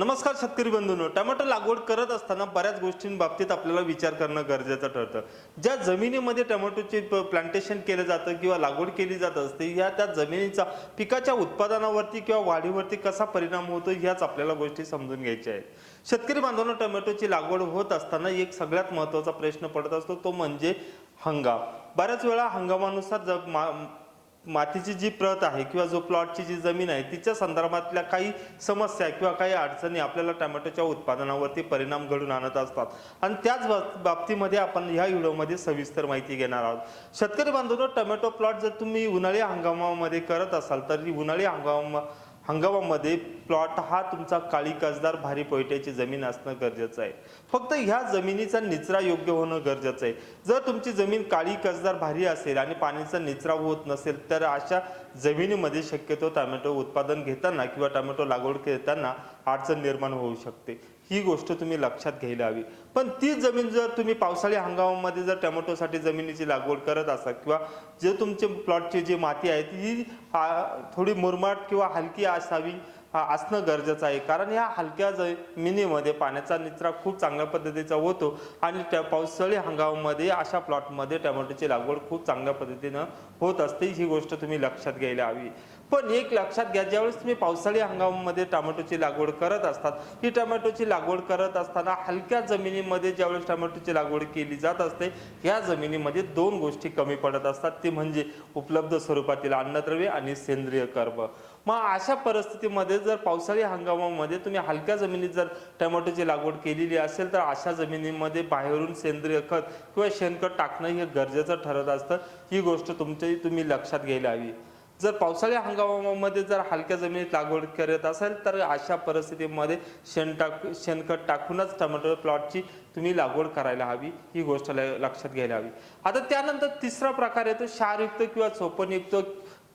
नमस्कार शेतकरी बंधूंनो टोमॅटो लागवड करत असताना बऱ्याच गोष्टींबाबतीत आपल्याला विचार करणं गरजेचं ठरतं. ज्या जमिनीमध्ये टोमॅटोचे प्लांटेशन केलं जातं किंवा लागवड केली जात असते या त्या जमिनीचा पिकाच्या उत्पादनावरती किंवा वाढीवरती कसा परिणाम होतो ह्याच आपल्याला गोष्टी समजून घ्यायच्या आहेत. शेतकरी बांधवांना टोमॅटोची लागवड होत असताना एक सगळ्यात महत्त्वाचा प्रश्न पडत असतो तो म्हणजे हंगाम. बऱ्याच वेळा हंगामानुसार ज मा मातीची जी प्रत आहे किंवा जो प्लॉटची जी जमीन आहे तिच्या संदर्भातल्या काही समस्या किंवा काही अडचणी आपल्याला टोमॅटोच्या उत्पादनावरती परिणाम घडून आणत असतात. आणि त्याच बाब- बाबतीमध्ये आपण ह्या व्हिडिओमध्ये सविस्तर माहिती घेणार आहोत. शेतकरी बांधवांनो टमॅटो प्लॉट जर तुम्ही उन्हाळी हंगामामध्ये करत असाल तर उन्हाळी हंगामा हंगामामध्ये प्लॉट हा तुमचा काळी कसदार भारी पोयट्याची जमीन असणं गरजेचं आहे. फक्त ह्या जमिनीचा निचरा योग्य होणं गरजेचं आहे. जर तुमची जमीन काळी कसदार भारी असेल आणि पाण्याचा निचरा होत नसेल तर अशा जमिनीमध्ये शक्यतो टोमॅटो उत्पादन घेताना किंवा टोमॅटो लागवड घेताना अडचण निर्माण होऊ शकते. ही गोष्ट तुम्ही लक्षात घ्यायला हवी. पण ती जमीन जर तुम्ही पावसाळी हंगामामध्ये जर टोमॅटोसाठी जमिनीची लागवड करत असाल किंवा जे तुमचे प्लॉटची जी माती आहे ती थोडी मुरमाट किंवा हलकी असावी. हा असणं गरजेचं आहे. कारण या हलक्या जमिनीमध्ये पाण्याचा निचरा खूप चांगल्या पद्धतीचा होतो आणि त्या पावसाळी हंगामामध्ये अशा प्लॉटमध्ये टोमॅटोची लागवड खूप चांगल्या पद्धतीनं होत असते. ही गोष्ट तुम्ही लक्षात घ्यायला हवी. पण एक लक्षात घ्या ज्यावेळेस तुम्ही पावसाळी हंगामामध्ये टोमॅटोची लागवड करत असतात ही टोमॅटोची लागवड करत असताना हलक्या जमिनीमध्ये ज्यावेळेस टोमॅटोची लागवड केली जात असते या जमिनीमध्ये दोन गोष्टी कमी पडत असतात. ती म्हणजे उपलब्ध स्वरूपातील अन्नद्रव्य आणि सेंद्रिय कर्ब. मग अशा परिस्थितीमध्ये जर पावसाळी हंगामामध्ये तुम्ही हलक्या जमिनीत जर टमॅटोची लागवड केलेली असेल तर अशा जमिनीमध्ये बाहेरून सेंद्रिय खत किंवा शेणखत टाकणं हे गरजेचं ठरत असतं. ही गोष्ट तुमची तुम्ही लक्षात घ्यायला हवी. जर पावसाळी हंगामामध्ये जर हलक्या जमिनीत लागवड करत असेल तर अशा परिस्थितीमध्ये शेण टाक शेणखत टाकूनच टमॅटो प्लॉटची तुम्ही लागवड करायला हवी. ही गोष्ट ल- लक्षात घ्यायला हवी. आता त्यानंतर तिसरा प्रकार येतो क्षारयुक्त किंवा चोपनयुक्त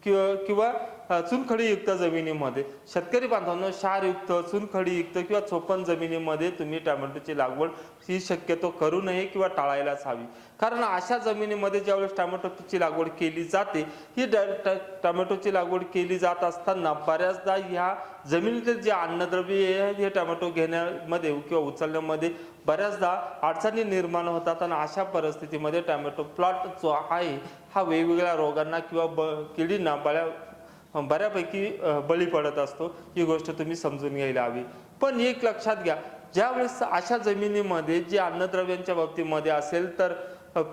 किंवा किंवा चुनखडीयुक्त जमिनीमध्ये. शेतकरी बांधवांनो क्षारयुक्त चुनखडीयुक्त किंवा चोपन जमिनीमध्ये तुम्ही टोमॅटोची लागवड ही शक्यतो करू नये किंवा टाळायलाच हवी. कारण अशा जमिनीमध्ये ज्यावेळेस टोमॅटोची लागवड केली जाते ही ड- ट- टोमॅटोची लागवड केली जात असताना बऱ्याचदा ह्या जमिनीतील जे अन्नद्रव्य आहे हे टोमॅटो घेण्यामध्ये किंवा उचलण्यामध्ये बऱ्याचदा अडचणी निर्माण होतात आणि अशा परिस्थितीमध्ये टोमॅटो प्लॉट जो आहे हा वेगवेगळ्या रोगांना किंवा ब किडींना बऱ्या बऱ्यापैकी बळी पडत असतो. ही गोष्ट तुम्ही समजून घ्यायला हवी. पण एक लक्षात घ्या ज्यावेळेस अशा जमिनीमध्ये जे अन्नद्रव्यांच्या बाबतीमध्ये असेल तर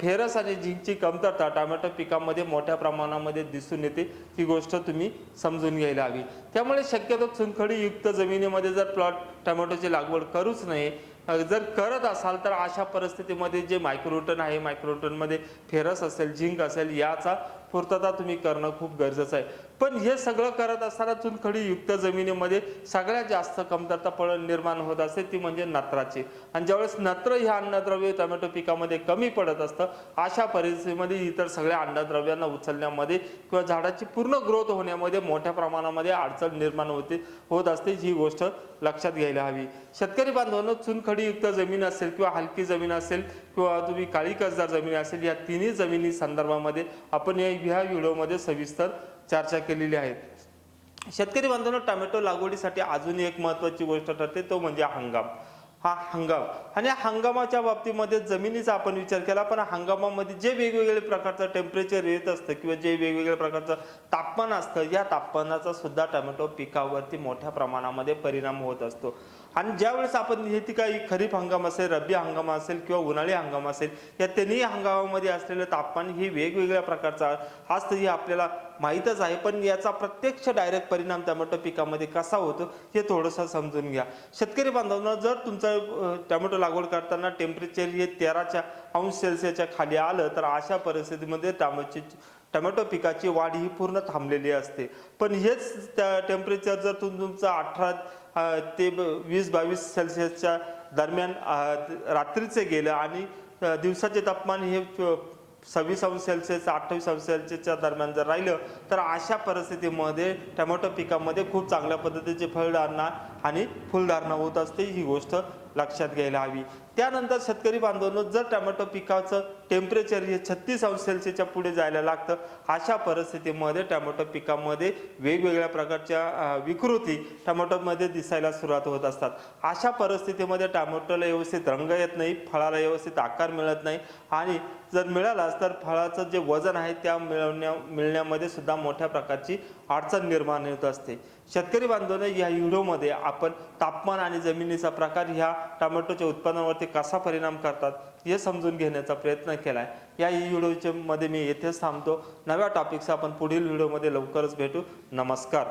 फेरस आणि झिंकची कमतरता टोमॅटो पिकामध्ये मोठ्या प्रमाणामध्ये दिसून येते. ही गोष्ट तुम्ही समजून घ्यायला हवी. त्यामुळे शक्यतो चुनखडीयुक्त जमिनीमध्ये जर प्लॉट टोमॅटोची लागवड करूच नये जर करत असाल तर अशा परिस्थितीमध्ये जे मायक्रोटन आहे मायक्रोटनमध्ये फेरस असेल झिंक असेल याचा पूर्तता तुम्ही करणं खूप गरजेचं आहे. पण हे सगळं करत असताना चुनखडीयुक्त जमिनीमध्ये सगळ्यात जास्त कमतरता पड निर्माण होत असते ती म्हणजे नत्राची. आणि ज्यावेळेस नत्र हे अन्नद्रव्य टोमॅटो पिकामध्ये कमी पडत असतं अशा परिस्थितीमध्ये इतर सगळ्या अन्नद्रव्यांना उचलण्यामध्ये किंवा झाडाची पूर्ण ग्रोथ होण्यामध्ये मोठ्या प्रमाणामध्ये अडचण निर्माण होते होत असते ही गोष्ट लक्षात घ्यायला हवी. शेतकरी बांधवांनो चुनखडीयुक्त जमीन असेल किंवा हलकी जमीन असेल किंवा तुम्ही काळी कसदार जमीन असेल या तिन्ही जमिनी संदर्भामध्ये आपण या ह्या व्हिडिओमध्ये सविस्तर चर्चा केलेली आहे. शेतकरी बांधवांनो टोमॅटो लागवडीसाठी अजून एक महत्त्वाची गोष्ट ठरते तो म्हणजे हंगाम. हा हंगाम. आणि या हंगामाच्या बाबतीमध्ये जमिनीचा आपण विचार केला पण हंगामामध्ये जे वेगवेगळे प्रकारचं टेम्परेचर येत असतं किंवा जे वेगवेगळ्या प्रकारचं तापमान असतं या तापमानाचा सुद्धा टोमॅटो पिकावरती मोठ्या प्रमाणामध्ये परिणाम होत असतो. आणि ज्यावेळेस आपण हे ती काही खरीप हंगाम असेल रब्बी हंगाम असेल किंवा उन्हाळी हंगाम असेल या तिन्ही हंगामामध्ये असलेलं तापमान हे वेगवेगळ्या प्रकारचं असतं हे आपल्याला माहीतच आहे पण याचा प्रत्यक्ष डायरेक्ट परिणाम टमॅटो पिकामध्ये कसा होतो हे थोडंसं समजून घ्या. शेतकरी बांधवांना जर तुमचं टमॅटो लागवड करताना टेम्परेचर हे तेराच्या अंश सेल्सिअसच्या खाली आलं तर अशा परिस्थितीमध्ये टोमॅटोची टमॅटो पिकाची वाढ ही पूर्ण थांबलेली असते. पण हेच त्या टेम्परेचर जर तुम तुमचं अठरा ते वीस बावीस सेल्सिअसच्या दरम्यान रात्रीचे गेलं आणि दिवसाचे तापमान हे सव्वीस अंश सेल्सिअस अठ्ठावीस अंश सेल्सिअसच्या दरम्यान जर राहिलं तर अशा परिस्थितीमध्ये टमॅटो पिकामध्ये खूप चांगल्या पद्धतीचे फळ आणणार आणि फुलधारणा होत असते ही गोष्ट लक्षात घ्यायला हवी. त्यानंतर शेतकरी बांधवांनो जर टमॅटो पिकाचं टेम्परेचर हे छत्तीस अंश सेल्सिअसच्या पुढे जायला लागतं अशा परिस्थितीमध्ये टोमॅटो पिकामध्ये वेगवेगळ्या प्रकारच्या विकृती टोमॅटोमध्ये दिसायला सुरुवात होत असतात. अशा परिस्थितीमध्ये टोमॅटोला व्यवस्थित रंग येत नाही फळाला व्यवस्थित आकार मिळत नाही आणि जर मिळालाच तर फळाचं जे वजन आहे त्या मिळवण्या मिळण्यामध्ये सुद्धा मोठ्या प्रकारची अडचण निर्माण होत असते. शेतकरी बांधवांनो या व्हिडिओमध्ये आपण तापमान आणि जमिनीचा प्रकार ह्या टोमॅटोच्या उत्पादनावरती कसा परिणाम करतात हे समजून घेण्याचा प्रयत्न केला आहे या व्हिडिओच्या मध्ये मी येथेच थांबतो. नव्या टॉपिक्स आपण पुढील व्हिडिओमध्ये लवकरच भेटू. नमस्कार.